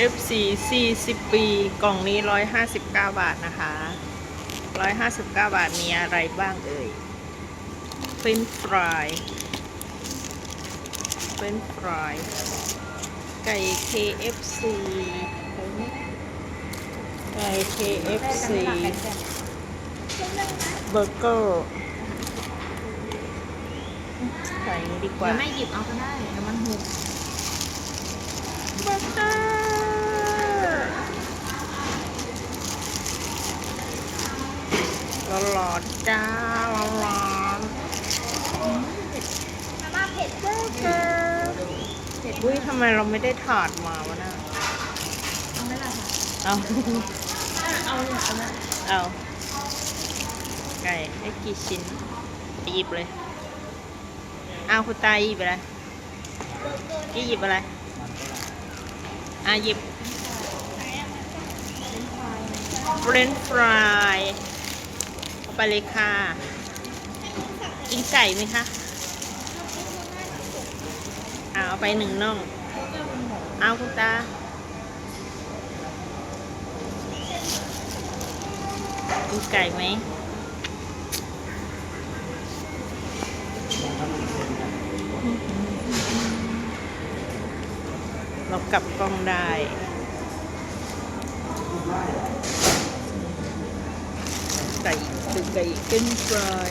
FC 40 ปี กล่องนี้ 159 บาทนะคะ 159 บาท มีอะไรบ้างเอ่ย เป็นฟราย เป็นฟราย ไก่ KFC ไก่ KFC เบอร์เกอร์ใส่ดีกว่าไม่หยิบเอาก็ได้เดี๋ยวมันหก เบอร์เกอร์ หลอดๆจ้าร้อนๆมาเผ็ดเบอร์เกอร์อุ้ยทำไมเราไม่ได้ถาดมาวะน่ะเอาไม่ได้ค่ะเอาเอาเนี่ยเอาเนี่ยเอาไก่ได้กี่ชิ้นหยิบเลยเอาคุณตาหยิบอะไรกี่หยิบอะไรอะหยิบเฟรนช์ฟราย ไปเลยค่ะ กินไก่ไหมคะเอาไปหนึ่งน่อง เอาคุณตา กินไก่ไหมเรากลับกล้องได้ ไก่ตึกไก่เป็นฟราย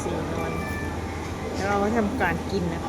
สีนวลเราทำการกินนะ